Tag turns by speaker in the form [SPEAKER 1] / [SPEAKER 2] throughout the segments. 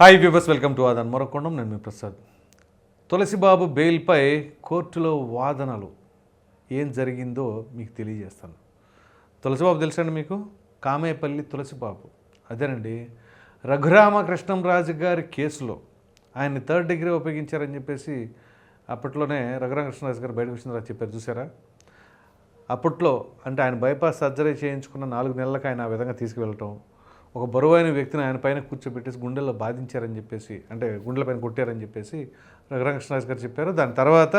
[SPEAKER 1] Hi viewers welcome to ఆదాన్ మరొకొండం. నేను మీ ప్రసాద్. తులసిబాబు బెయిల్పై కోర్టులో వాదనలు ఏం జరిగిందో మీకు తెలియజేస్తాను. తులసిబాబు తెలుసండి మీకు? కామేపల్లి తులసిబాబు. అదేనండి రఘురామకృష్ణంరాజు గారి కేసులో ఆయన్ని థర్డ్ డిగ్రీ ఉపయోగించారని చెప్పేసి అప్పట్లోనే రఘురామకృష్ణరాజు గారు బయటకు వచ్చిన తర్వాత చెప్పారు. చూసారా అప్పట్లో అంటే ఆయన బైపాస్ సర్జరీ చేయించుకున్న నాలుగు నెలలకు ఆయన ఆ విధంగా తీసుకువెళ్ళటం ఒక బరువైన వ్యక్తిని ఆయన పైన కూర్చోబెట్టేసి గుండెల్లో బాధించారని చెప్పేసి అంటే గుండెల పైన కొట్టారని చెప్పేసి రఘురామకృష్ణరాజు గారు చెప్పారు. దాని తర్వాత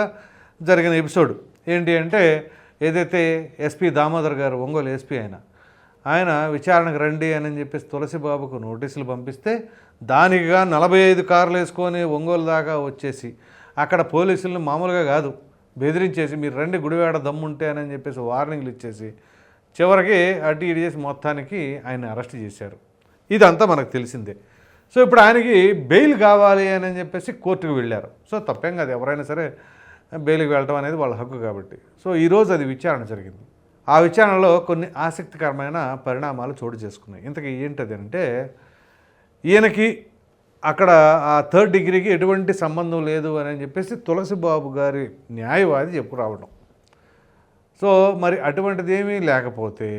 [SPEAKER 1] జరిగిన ఎపిసోడ్ ఏంటి అంటే ఏదైతే ఎస్పీ దామోదర్ గారు ఒంగోలు ఎస్పీ ఆయన ఆయన విచారణకు రండి అని చెప్పేసి తులసిబాబుకు నోటీసులు పంపిస్తే దానికిగా నలభై ఐదు కార్లు వేసుకొని ఒంగోలు దాకా వచ్చేసి అక్కడ పోలీసులను మామూలుగా కాదు బెదిరించేసి మీరు రండి గుడివాడ దమ్ముంటే అని చెప్పేసి వార్నింగ్లు ఇచ్చేసి చివరికి అటు ఇటు చేసి మొత్తానికి ఆయన అరెస్ట్ చేశారు. ఇదంతా మనకు తెలిసిందే. సో ఇప్పుడు ఆయనకి బెయిల్ కావాలి అని చెప్పేసి కోర్టుకు వెళ్ళారు. సో తప్పేం కాదు. ఎవరైనా సరే బెయిల్కి వెళ్ళటం అనేది వాళ్ళ హక్కు కాబట్టి. సో ఈరోజు అది విచారణ జరిగింది. ఆ విచారణలో కొన్ని ఆసక్తికరమైన పరిణామాలు చోటు చేసుకున్నాయి. ఇంతకీ ఏంటది అంటే ఈయనకి అక్కడ ఆ థర్డ్ డిగ్రీకి ఎటువంటి సంబంధం లేదు అని చెప్పేసి తులసిబాబు గారి న్యాయవాది చెప్పు రావడం. సో మరి అటువంటిది ఏమీ లేకపోతే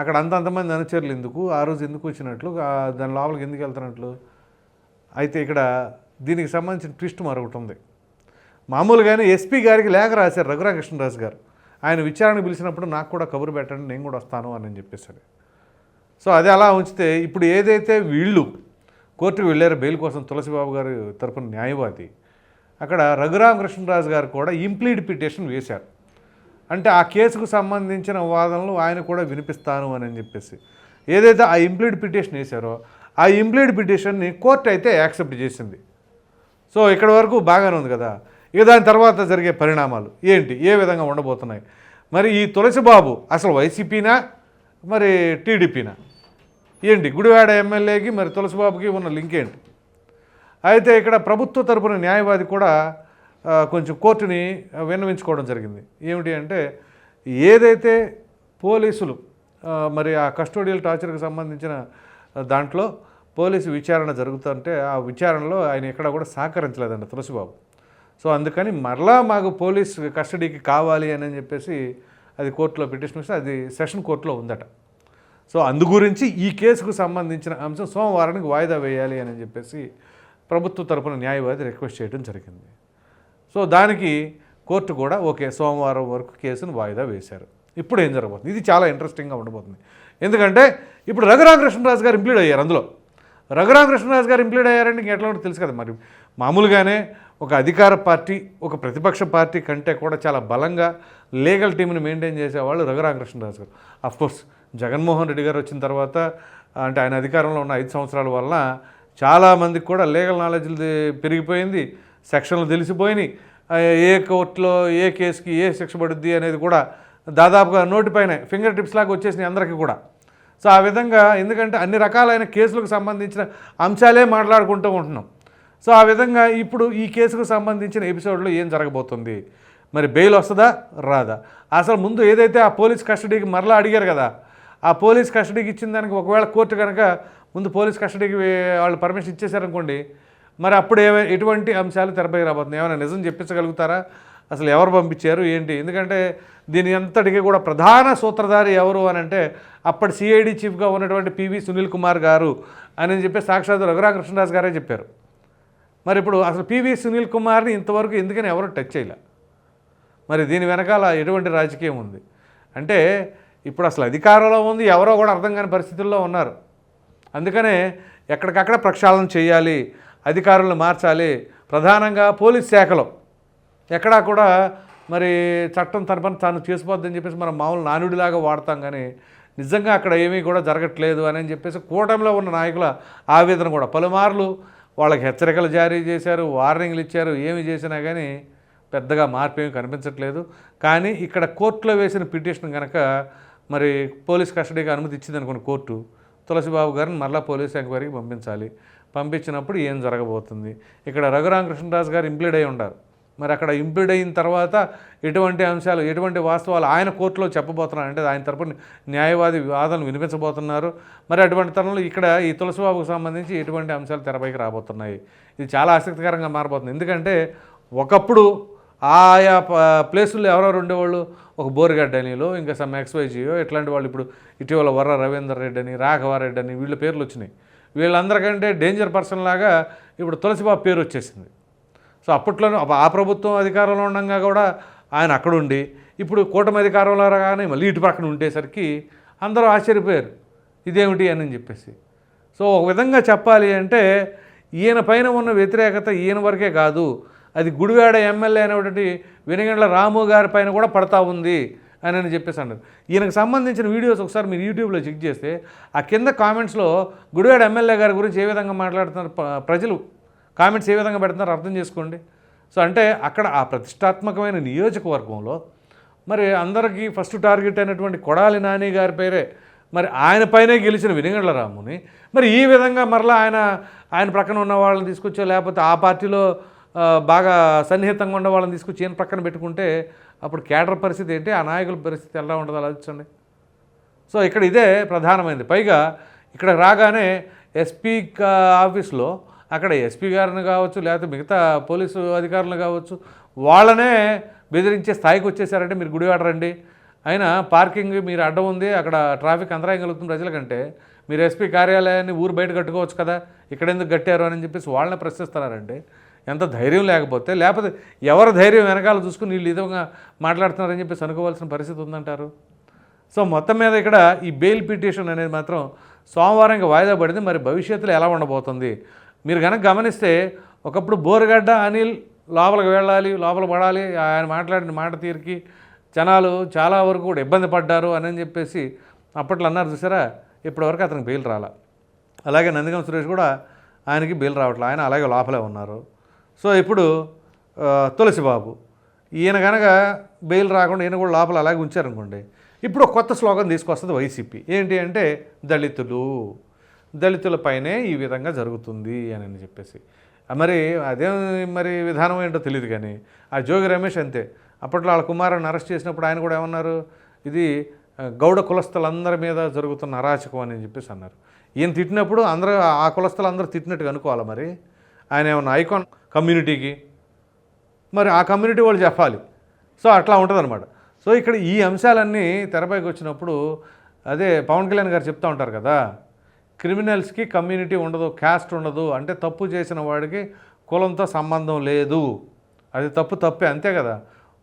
[SPEAKER 1] అక్కడ అంత అంతమంది అనుచరులు ఎందుకు? ఆ రోజు ఎందుకు వచ్చినట్లు? దాని లోపలికి ఎందుకు వెళ్తున్నట్లు? అయితే ఇక్కడ దీనికి సంబంధించిన ట్విస్ట్ మరొకటి ఉంది. మామూలుగానే ఎస్పీ గారికి లేఖ రాశారు రఘురామకృష్ణరాజు గారు. ఆయన విచారణకు పిలిచినప్పుడు నాకు కూడా కబురు పెట్టండి నేను కూడా వస్తాను అని చెప్పేసాడు సో అది అలా ఉంచితే ఇప్పుడు ఏదైతే వీళ్ళు కోర్టుకు వెళ్ళారు బెయిల్ కోసం తులసిబాబు గారి తరపున న్యాయవాది అక్కడ రఘురామకృష్ణరాజు గారు కూడా ఇంప్లీడ్ పిటిషన్ వేశారు. అంటే ఆ కేసుకు సంబంధించిన వాదనలు ఆయన కూడా వినిపిస్తాను అని చెప్పేసి. ఏదైతే ఆ ఇంప్లీడ్ పిటిషన్ వేశారో ఆ ఇంప్లీడ్ పిటిషన్ని కోర్టు అయితే యాక్సెప్ట్ చేసింది. సో ఇక్కడ వరకు బాగానే ఉంది కదా. ఇక దాని తర్వాత జరిగే పరిణామాలు ఏంటి? ఏ విధంగా ఉండబోతున్నాయి? మరి ఈ తులసిబాబు అసలు వైసీపీనా? మరి టీడీపీనా? ఏంటి? గుడివాడ ఎమ్మెల్యేకి మరి తులసిబాబుకి ఉన్న లింక్ ఏంటి అయితే ఇక్కడ ప్రభుత్వ తరపున న్యాయవాది కూడా కొంచెం కోర్టుని విన్నవించుకోవడం జరిగింది. ఏమిటి అంటే ఏదైతే పోలీసులు మరి ఆ కస్టోడియల్ టార్చర్కి సంబంధించిన దాంట్లో పోలీసు విచారణ జరుగుతుంటే ఆ విచారణలో ఆయన ఎక్కడ కూడా సహకరించలేదండి తులసిబాబు. సో అందుకని మరలా మాకు పోలీస్ కస్టడీకి కావాలి అని చెప్పేసి అది కోర్టులో పిటిషన్ వస్తే అది సెషన్ కోర్టులో ఉందట. సో అందు గురించి ఈ కేసుకు సంబంధించిన అంశం సోమవారానికి వాయిదా వేయాలి అని చెప్పేసి ప్రభుత్వ తరపున న్యాయవాది రిక్వెస్ట్ చేయడం జరిగింది. సో దానికి కోర్టు కూడా ఓకే సోమవారం వరకు కేసును వాయిదా వేశారు. ఇప్పుడు ఏం జరగబోతుంది? ఇది చాలా ఇంట్రెస్టింగ్గా ఉండబోతుంది. ఎందుకంటే ఇప్పుడు రఘురామకృష్ణరాజు గారు ఇంప్లీడ్ అయ్యారు అందులో. రఘురామకృష్ణరాజు గారు ఇంప్లీడ్ అయ్యారంటే ఎట్లా ఉంటుందో తెలుసు కదా మరి. మామూలుగానే ఒక అధికార పార్టీ ఒక ప్రతిపక్ష పార్టీ కంటే కూడా చాలా బలంగా లీగల్ టీంని మెయింటైన్ చేసేవాళ్ళు రఘురామకృష్ణరాజు గారు. అఫ్కోర్స్ జగన్మోహన్ రెడ్డి గారు వచ్చిన తర్వాత అంటే ఆయన అధికారంలో ఉన్న ఐదు సంవత్సరాల వలన చాలామందికి కూడా లీగల్ నాలెడ్జ్ పెరిగిపోయింది. సెక్షన్లు తెలిసిపోయినాయి. ఏ కోర్టులో ఏ కేసుకి ఏ శిక్ష పడుద్ది అనేది కూడా దాదాపుగా నోటిపైన ఫింగర్ టిప్స్ లాగా వచ్చేసినాయి అందరికీ కూడా. సో ఆ విధంగా ఎందుకంటే అన్ని రకాలైన కేసులకు సంబంధించిన అంశాలే మాట్లాడుకుంటూ ఉంటున్నాం. సో ఆ విధంగా ఇప్పుడు ఈ కేసుకు సంబంధించిన ఎపిసోడ్లో ఏం జరగబోతుంది? మరి బెయిల్ వస్తుందా? రాదా. అసలు ముందు ఏదైతే ఆ పోలీస్ కస్టడీకి మరలా అడిగారు కదా ఆ పోలీస్ కస్టడీకి ఇచ్చిన దానికి ఒకవేళ కోర్టు కనుక ముందు పోలీస్ కస్టడీకి వాళ్ళు పర్మిషన్ ఇచ్చేసారనుకోండి మరి అప్పుడు ఏమై ఎటువంటి అంశాలు తెరపై రాబోతున్నాయి? ఏమైనా నిజం చెప్పించగలుగుతారా? అసలు ఎవరు పంపించారు? ఏంటి? ఎందుకంటే దీని అంతటికీ కూడా ప్రధాన సూత్రధారి ఎవరు అని అంటే అప్పటి సిఐడి చీఫ్గా ఉన్నటువంటి పివి సునీల్ కుమార్ గారు అని చెప్పి సాక్షాత్ రఘురామకృష్ణరాజు గారే చెప్పారు. మరి ఇప్పుడు అసలు పివి సునీల్ కుమార్ని ఇంతవరకు ఎందుకని ఎవరు టచ్ చేయలే? మరి దీని వెనకాల ఎటువంటి రాజకీయం ఉంది? అంటే ఇప్పుడు అసలు అధికారంలో ఉంది ఎవరో కూడా అర్థం కాని పరిస్థితుల్లో ఉన్నారు. అందుకనే ఎక్కడికక్కడ ప్రక్షాళన చేయాలి అధికారులను మార్చాలి. ప్రధానంగా పోలీస్ శాఖలో. ఎక్కడా కూడా మరి చట్టం తరపున తాను చేసిపోద్దని చెప్పేసి మనం మామూలు నానుడిలాగా వాడతాం కానీ నిజంగా అక్కడ ఏమీ కూడా జరగట్లేదు అని చెప్పేసి కూటమిలో ఉన్న నాయకుల ఆవేదన కూడా పలుమార్లు వాళ్ళకి హెచ్చరికలు జారీ చేశారు వార్నింగ్లు ఇచ్చారు ఏమి చేసినా కానీ పెద్దగా మార్పు ఏమీ కనిపించట్లేదు. కానీ ఇక్కడ కోర్టులో వేసిన పిటిషన్ కనుక మరి పోలీస్ కస్టడీకి అనుమతి ఇచ్చింది అనుకోండి కోర్టు తులసిబాబు గారిని మరలా పోలీస్ ఎంక్వైరీకి పంపించాలి. పంపించినప్పుడు ఏం జరగబోతుంది? ఇక్కడ రఘురామకృష్ణరాజు గారు ఇంప్లీడ్ అయి ఉండారు మరి అక్కడ ఇంప్లీడ్ అయిన తర్వాత ఎటువంటి అంశాలు ఎటువంటి వాస్తవాలు ఆయన కోర్టులో చెప్పబోతున్నారు? అంటే ఆయన తరపున న్యాయవాది వాదనలు వినిపించబోతున్నారు. మరి అటువంటి తరంలో ఇక్కడ ఈ తులసిబాబుకు సంబంధించి ఎటువంటి అంశాలు తెరపైకి రాబోతున్నాయి? ఇది చాలా ఆసక్తికరంగా మారబోతుంది. ఎందుకంటే ఒకప్పుడు ఆయా ప్లేసుల్లో ఎవరెవరు ఉండేవాళ్ళు? ఒక బోరిగడ్డ అనిలో ఇంకా సమ్ ఎక్స్వైజియో ఇట్లాంటి వాళ్ళు ఇప్పుడు ఇటీవల వర్ర రవీందర్ రెడ్డి అని రాఘవారెడ్డి అని వీళ్ళ పేర్లు వచ్చినాయి. వీళ్ళందరికంటే డేంజర్ పర్సన్ లాగా ఇప్పుడు తులసిబాబు పేరు వచ్చేసింది. సో అప్పట్లోనే ఆ ప్రభుత్వం అధికారంలో ఉండగా కూడా ఆయన అక్కడుండి ఇప్పుడు కూటమి అధికారంలో రాగానే మళ్ళీ ఇటు పక్కన ఉండేసరికి అందరూ ఆశ్చర్యపోయారు. ఇదేమిటి అని చెప్పేసి. సో ఒక విధంగా చెప్పాలి అంటే ఈయన పైన ఉన్న వ్యతిరేకత ఈయన వరకే కాదు. అది గుడివాడ ఎమ్మెల్యే అనేటువంటి వెనుగండ్ల రాము గారి పైన కూడా పడతా ఉంది. అని అని చెప్పేసి అన్నారు. ఈయనకు సంబంధించిన వీడియోస్ ఒకసారి మీరు యూట్యూబ్లో చెక్ చేస్తే ఆ కింద కామెంట్స్లో గుడివాడ ఎమ్మెల్యే గారి గురించి ఏ విధంగా మాట్లాడుతున్నారు ప్రజలు కామెంట్స్ ఏ విధంగా పెడుతున్నారో అర్థం చేసుకోండి. సో అంటే అక్కడ ఆ ప్రతిష్టాత్మకమైన నియోజకవర్గంలో మరి అందరికీ ఫస్ట్ టార్గెట్ అయినటువంటి కొడాలి నాని గారి పేరే మరి ఆయన పైనే గెలిచిన వినిగండ్ల రాముని మరి ఈ విధంగా మరలా ఆయన ఆయన ప్రక్కన ఉన్న వాళ్ళని తీసుకొచ్చో లేకపోతే ఆ పార్టీలో బాగా సన్నిహితంగా ఉన్న వాళ్ళని తీసుకొచ్చి ఈయన ప్రక్కన పెట్టుకుంటే అప్పుడు కేడర్ పరిస్థితి ఏంటి? ఆ నాయకుల పరిస్థితి ఎలా ఉండదు ఆలోచించండి. సో ఇక్కడ ఇదే ప్రధానమైనది పైగా ఇక్కడ రాగానే ఎస్పీ ఆఫీస్లో అక్కడ ఎస్పీ గారిని కావచ్చు లేకపోతే మిగతా పోలీసు అధికారులు కావచ్చు వాళ్ళనే బెదిరించే స్థాయికి వచ్చేసారంటే మీరు గుడివాడ రండి. అయినా పార్కింగ్ మీరు అడ్డం ఉంది అక్కడ ట్రాఫిక్ అంతరాయం కలుగుతుంది ప్రజలకంటే. మీరు ఎస్పీ కార్యాలయాన్ని ఊరు బయట కట్టుకోవచ్చు కదా ఇక్కడ ఎందుకు కట్టారు అని చెప్పేసి వాళ్ళని ప్రశ్నిస్తున్నారంటే ఎంత ధైర్యం లేకపోతే లేకపోతే ఎవరి ధైర్యం వెనకాల చూసుకుని వీళ్ళు విధంగా మాట్లాడుతున్నారని చెప్పేసి అనుకోవాల్సిన పరిస్థితి ఉందంటారు? సో మొత్తం మీద ఇక్కడ ఈ బెయిల్ పిటిషన్ అనేది మాత్రం సోమవారం ఇంకా వాయిదా పడింది. మరి భవిష్యత్తులో ఎలా ఉండబోతుంది? మీరు కనుక గమనిస్తే ఒకప్పుడు బోరగడ్డ అనిల్ లోపలికి వెళ్ళాలి లోపల పడాలి ఆయన మాట్లాడిన మాట తీరికి జనాలు చాలా వరకు కూడా ఇబ్బంది పడ్డారు అని చెప్పేసి అప్పట్లో అన్నారు చూసారా? ఇప్పటివరకు అతనికి బెయిల్ రాలా. అలాగే నందిగం సురేష్ కూడా ఆయనకి బెయిల్ రావట్లేదు ఆయన అలాగే లోపలే ఉన్నారు. సో ఇప్పుడు తులసిబాబు. ఈయన కనుక బెయిల్ రాకుండా ఈయన కూడా లోపల అలాగే ఉంచారనుకోండి ఇప్పుడు కొత్త స్లోగన్ తీసుకొస్తుంది వైసీపీ. ఏంటి అంటే దళితులు దళితులపైనే ఈ విధంగా జరుగుతుంది అని అని చెప్పేసి. మరి అదేం మరి విధానం ఏంటో తెలియదు కానీ ఆ జోగి రమేష్ అంతే. అప్పట్లో వాళ్ళ కుమారుని అరెస్ట్ చేసినప్పుడు ఆయన కూడా ఏమన్నారు? ఇది గౌడ కులస్తులందరి మీద జరుగుతున్న అరాచకం అని చెప్పేసి అన్నారు. ఈయన తిట్టినప్పుడు అందరూ ఆ కులస్తులు అందరూ తిట్టినట్టుగా అనుకోవాలి మరి? ఆయన ఏమన్నా ఐకాన్ కమ్యూనిటీకి? మరి ఆ కమ్యూనిటీ వాళ్ళు చెప్పాలి. సో అట్లా ఉంటుందన్నమాట. సో ఇక్కడ ఈ అంశాలన్నీ తెరపైకి వచ్చినప్పుడు అదే పవన్ కళ్యాణ్ గారు చెప్తూ ఉంటారు కదా క్రిమినల్స్కి కమ్యూనిటీ ఉండదు క్యాస్ట్ ఉండదు అంటే తప్పు చేసిన వాడికి కులంతో సంబంధం లేదు. అది తప్పు తప్పే అంతే కదా.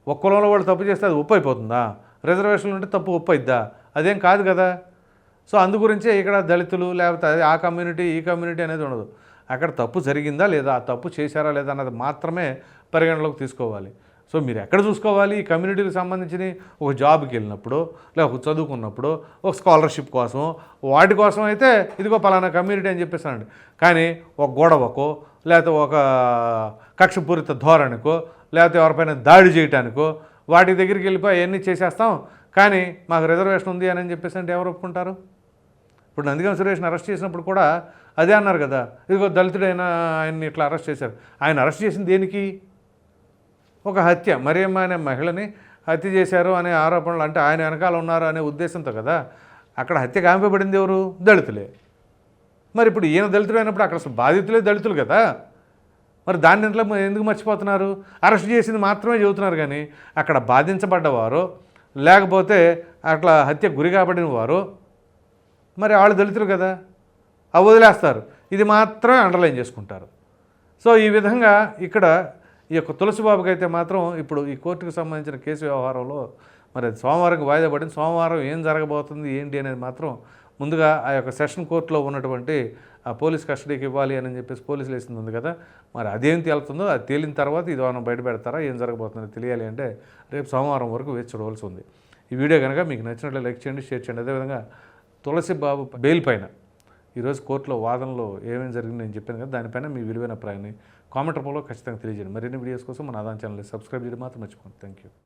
[SPEAKER 1] ఒక కులంలో వాడు తప్పు చేస్తే అది ఉప్పు అయిపోతుందా? రిజర్వేషన్లు ఉంటే తప్పు ఉప్పు అయిద్దా? అదేం కాదు కదా. సో అందు గురించే ఇక్కడ దళితులు లేకపోతే అది ఆ కమ్యూనిటీ ఈ కమ్యూనిటీ అనేది ఉండదు. అక్కడ తప్పు జరిగిందా లేదా ఆ తప్పు చేశారా లేదా అన్నది మాత్రమే పరిగణలోకి తీసుకోవాలి. సో మీరు ఎక్కడ చూసుకోవాలి? ఈ కమ్యూనిటీకి సంబంధించిన ఒక జాబ్కి వెళ్ళినప్పుడు లేకపోతే చదువుకున్నప్పుడు ఒక స్కాలర్షిప్ కోసం వాటి కోసం అయితే ఇదిగో పలానా కమ్యూనిటీ అని చెప్పేసానండి కానీ ఒక గొడవకో లేకపోతే ఒక కక్షపూరిత ధోరణికో లేకపోతే ఎవరిపైన దాడి చేయటానికో వాటి దగ్గరికి వెళ్ళిపోయి అవన్నీ చేసేస్తాం. కానీ మాకు రిజర్వేషన్ ఉంది అని చెప్పేసి అంటే ఎవరు ఒప్పుకుంటారు? ఇప్పుడు నందిగం సురేష్ని అరెస్ట్ చేసినప్పుడు కూడా అదే అన్నారు కదా ఇదిగో దళితుడైన ఆయన్ని ఇట్లా అరెస్ట్ చేశారు. ఆయన అరెస్ట్ చేసింది దేనికి? ఒక హత్య. మరియమ్మ అనే మహిళని హత్య చేశారు అనే ఆరోపణలు అంటే ఆయన వెనకాల ఉన్నారు అనే ఉద్దేశంతో కదా అక్కడ హత్య కాంపబడింది ఎవరు? దళితులే. మరి ఇప్పుడు ఈయన దళితుడు అయినప్పుడు అక్కడ అసలు బాధితులే దళితులు కదా. మరి దాన్ని ఇంట్లో ఎందుకు మర్చిపోతున్నారు? అరెస్ట్ చేసింది మాత్రమే చెబుతున్నారు కానీ అక్కడ బాధించబడ్డవారు లేకపోతే అట్లా హత్య గురి కాబడిన వారు మరి వాళ్ళు దళితులు కదా? అవి వదిలేస్తారు. ఇది మాత్రమే అండర్లైన్ చేసుకుంటారు. సో ఈ విధంగా ఇక్కడ ఈ యొక్క తులసిబాబుకి అయితే మాత్రం ఇప్పుడు ఈ కోర్టుకు సంబంధించిన కేసు వ్యవహారంలో మరి అది సోమవారం వాయిదా పడింది. సోమవారం ఏం జరగబోతుంది ఏంటి అనేది మాత్రం ముందుగా ఆ యొక్క సెషన్ కోర్టులో ఉన్నటువంటి ఆ పోలీస్ కస్టడీకి ఇవ్వాలి అని చెప్పేసి పోలీసులు వేసింది ఉంది కదా. మరి అదేం తేలుతుందో అది తేలిన తర్వాత ఇది మనం బయట పెడతారా ఏం జరగబోతుందో తెలియాలి అంటే రేపు సోమవారం వరకు వేచి చూడవలసి ఉంది. ఈ వీడియో కనుక మీకు నచ్చినట్లు లైక్ చేయండి షేర్ చేయండి. అదేవిధంగా తులసి బాబు బెయిల్ పైన. ఈరోజు కోర్టులో వాదనలో ఏమేమి జరిగింది నేను చెప్పాను కదా దానిపైన మీ విలువైన ప్రాయాన్ని కామెంట్ రూపంలో ఖచ్చితంగా తెలియజేయండి. మరిన్ని వీడియోస్ కోసం మన ఆదాన్ ఛానల్ సబ్స్క్రైబ్ చేయడం మాత్రం మర్చిపోండి థ్యాంక్ యూ